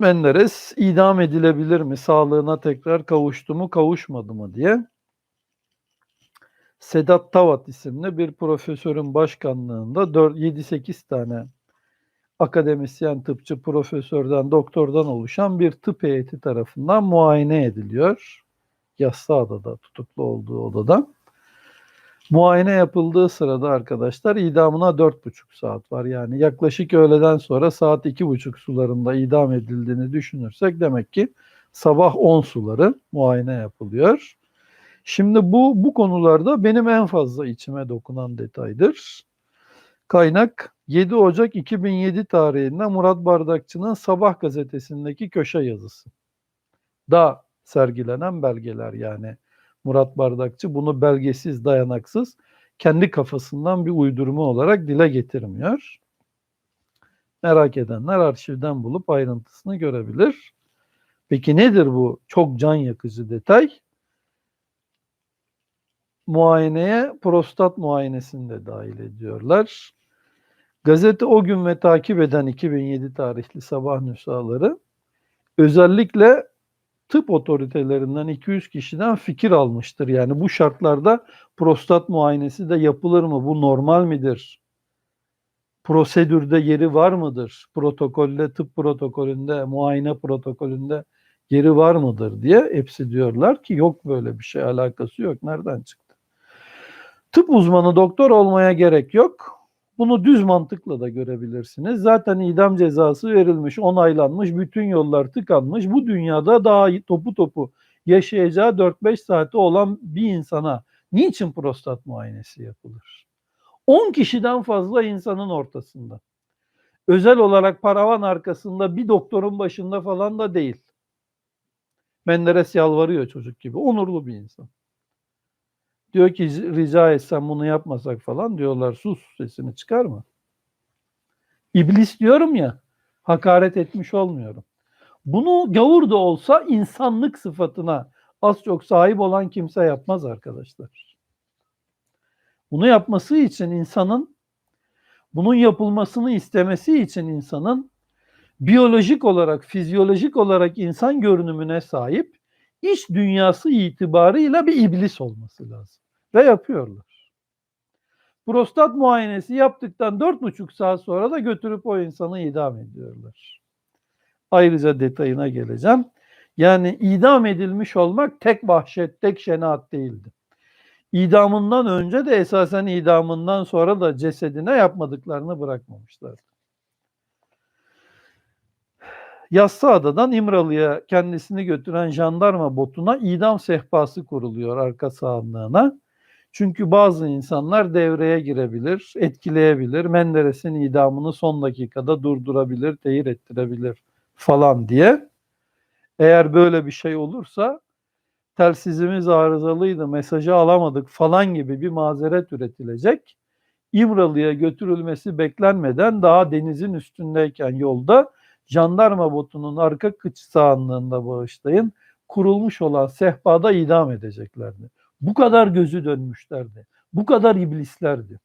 Menderes idam edilebilir mi? Sağlığına tekrar kavuştu mu, kavuşmadı mı diye. Sedat Tavat isimli bir profesörün başkanlığında 7-8 tane akademisyen, tıpçı, profesörden, doktordan oluşan bir tıp heyeti tarafından muayene ediliyor. Yassıada'da tutuklu olduğu odada. Muayene yapıldığı sırada arkadaşlar idamına 4,5 saat var. Yani yaklaşık öğleden sonra saat 2,5 sularında idam edildiğini düşünürsek demek ki sabah 10 suları muayene yapılıyor. Şimdi bu bu konularda benim en fazla içime dokunan detaydır. Kaynak 7 Ocak 2007 tarihinde Murat Bardakçı'nın Sabah gazetesindeki köşe yazısı. Da sergilenen belgeler yani. Murat Bardakçı bunu belgesiz, dayanaksız kendi kafasından bir uydurma olarak dile getirmiyor. Merak edenler arşivden bulup ayrıntısını görebilir. Peki nedir bu çok can yakıcı detay? Muayeneye prostat muayenesini de dahil ediyorlar. Gazete o gün ve takip eden 2007 tarihli sabah nüshaları özellikle tıp otoritelerinden 200 kişiden fikir almıştır. Yani bu şartlarda prostat muayenesi de yapılır mı? Bu normal midir? Prosedürde yeri var mıdır? Protokolde, tıp protokolünde, muayene protokolünde yeri var mıdır diye hepsi diyorlar ki yok böyle bir şey alakası yok. Nereden çıktı? Tıp uzmanı doktor olmaya gerek yok. Bunu düz mantıkla da görebilirsiniz. Zaten idam cezası verilmiş, onaylanmış, bütün yollar tıkanmış. Bu dünyada daha topu topu yaşayacağı 4-5 saati olan bir insana niçin prostat muayenesi yapılır? 10 kişiden fazla insanın ortasında. Özel olarak paravan arkasında bir doktorun başında falan da değil. Menderes yalvarıyor çocuk gibi. Onurlu bir insan. Diyor ki rica etsem bunu yapmasak falan diyorlar sus sesini çıkarma. İblis diyorum ya hakaret etmiş olmuyorum. Bunu gavur da olsa insanlık sıfatına az çok sahip olan kimse yapmaz arkadaşlar. Bunu yapması için insanın bunun yapılmasını istemesi için insanın biyolojik olarak, fizyolojik olarak insan görünümüne sahip iç dünyası itibarıyla bir iblis olması lazım. Ve yapıyorlar. Prostat muayenesi yaptıktan dört buçuk saat sonra da götürüp o insanı idam ediyorlar. Ayrıca detayına geleceğim. Yani idam edilmiş olmak tek vahşet, tek şenaat değildi. İdamından önce de esasen idamından sonra da cesedine yapmadıklarını bırakmamışlardı. Yassıada'dan İmralı'ya kendisini götüren jandarma botuna idam sehpası kuruluyor arka sağlığına. Çünkü bazı insanlar devreye girebilir, etkileyebilir, Menderes'in idamını son dakikada durdurabilir, tehir ettirebilir falan diye. Eğer böyle bir şey olursa telsizimiz arızalıydı, mesajı alamadık falan gibi bir mazeret üretilecek. İmralı'ya götürülmesi beklenmeden daha denizin üstündeyken yolda jandarma botunun arka kıç sağanlığında bağışlayın kurulmuş olan sehpada idam edeceklerdi. Bu kadar gözü dönmüşlerdi. Bu kadar iblislerdi.